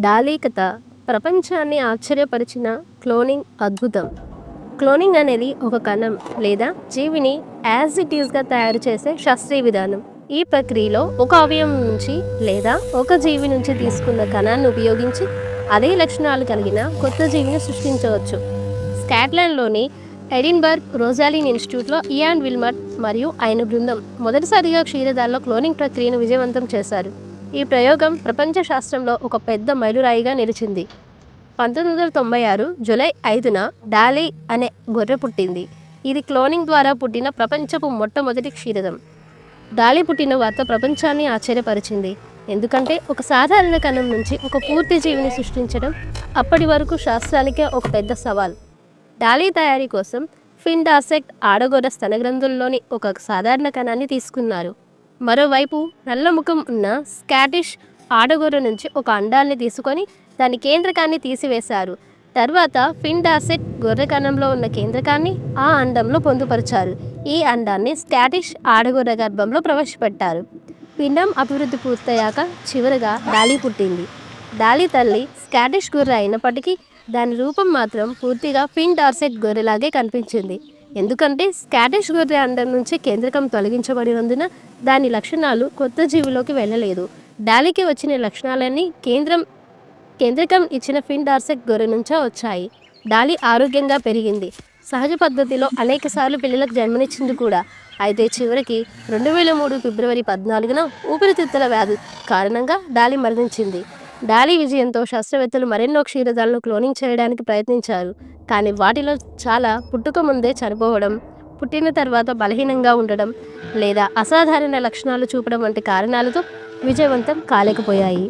Dolly కథ ప్రపంచాన్ని ఆశ్చర్యపరిచిన cloning అద్భుతం. క్లోనింగ్ అనేది ఒక కణం లేదా జీవిని యాజ్ ఇట్ ఈస్గా తయారు చేసే శాస్త్రీయ విధానం. ఈ ప్రక్రియలో ఒక అవయవం నుంచి లేదా ఒక జీవి నుంచి తీసుకున్న కణాన్ని ఉపయోగించి అదే లక్షణాలు కలిగిన కొత్త జీవిని సృష్టించవచ్చు. స్కాట్లాండ్లోని ఎడిన్బర్గ్ రోజాలిన్ ఇన్స్టిట్యూట్లో ఇయాన్ విల్మర్ మరియు ఆయన బృందం మొదటిసారిగా క్షీరదాల్లో క్లోనింగ్ ప్రక్రియను విజయవంతం చేశారు. ఈ ప్రయోగం ప్రపంచ శాస్త్రంలో ఒక పెద్ద మైలురాయిగా నిలిచింది. పంతొమ్మిది వందల తొంభై ఆరు జూలై ఐదున డాలీ అనే గొర్రె పుట్టింది. ఇది క్లోనింగ్ ద్వారా పుట్టిన ప్రపంచపు మొట్టమొదటి క్షీరదం. డాలీ పుట్టిన వార్త ప్రపంచాన్ని ఆశ్చర్యపరిచింది. ఎందుకంటే ఒక సాధారణ కణం నుంచి ఒక పూర్తి జీవిని సృష్టించడం అప్పటి వరకు శాస్త్రానికే ఒక పెద్ద సవాల్. డాలీ తయారీ కోసం ఫిన్ డాసెక్ట్ ఆడగొర్ర స్తనగ్రంథుల్లోని ఒక సాధారణ కణాన్ని తీసుకున్నారు. మరోవైపు నల్ల ముఖం ఉన్న స్కాటిష్ ఆడగోర నుంచి ఒక అండాన్ని తీసుకొని దాని కేంద్రకాన్ని తీసివేశారు. తర్వాత ఫిన్ డాసెట్ గొర్రె కణంలో ఉన్న కేంద్రకాన్ని ఆ అండంలో పొందుపరిచారు. ఈ అండాన్ని స్కాటిష్ ఆడగొర్రె గర్భంలో ప్రవేశపెట్టారు. పిండం అభివృద్ధి పూర్తయ్యాక చివరగా డాలీ పుట్టింది. డాలీ తల్లి స్కాటిష్ గొర్రె అయినప్పటికీ దాని రూపం మాత్రం పూర్తిగా ఫిన్ డార్సెట్ గొర్రెలాగే కనిపించింది. ఎందుకంటే స్కాటిష్ గొర్రె అండం నుంచి కేంద్రకం తొలగించబడినందున దాని లక్షణాలు కొత్త జీవిలోకి వెళ్ళలేదు. డాలీకి వచ్చిన లక్షణాలన్నీ కేంద్రం కేంద్రకం ఇచ్చిన ఫిన్ గొర్రె నుంచే వచ్చాయి. డాలీ ఆరోగ్యంగా పెరిగింది. సహజ పద్ధతిలో అనేకసార్లు పిల్లలకు జన్మనిచ్చింది కూడా. అయితే చివరికి రెండు వేల మూడు ఫిబ్రవరి పద్నాలుగున ఊపిరితిత్తుల వ్యాధి కారణంగా డాలీ మరణించింది. డాలీ విజయంతో శాస్త్రవేత్తలు మరెన్నో క్షీరదాలను క్లోనింగ్ చేయడానికి ప్రయత్నించారు కానీ వాటిలో చాలా పుట్టుక ముందే చనిపోవడం పుట్టిన తర్వాత బలహీనంగా ఉండడం లేదా అసాధారణ లక్షణాలు చూపడం వంటి కారణాలతో విజయవంతం కాలేకపోయాయి.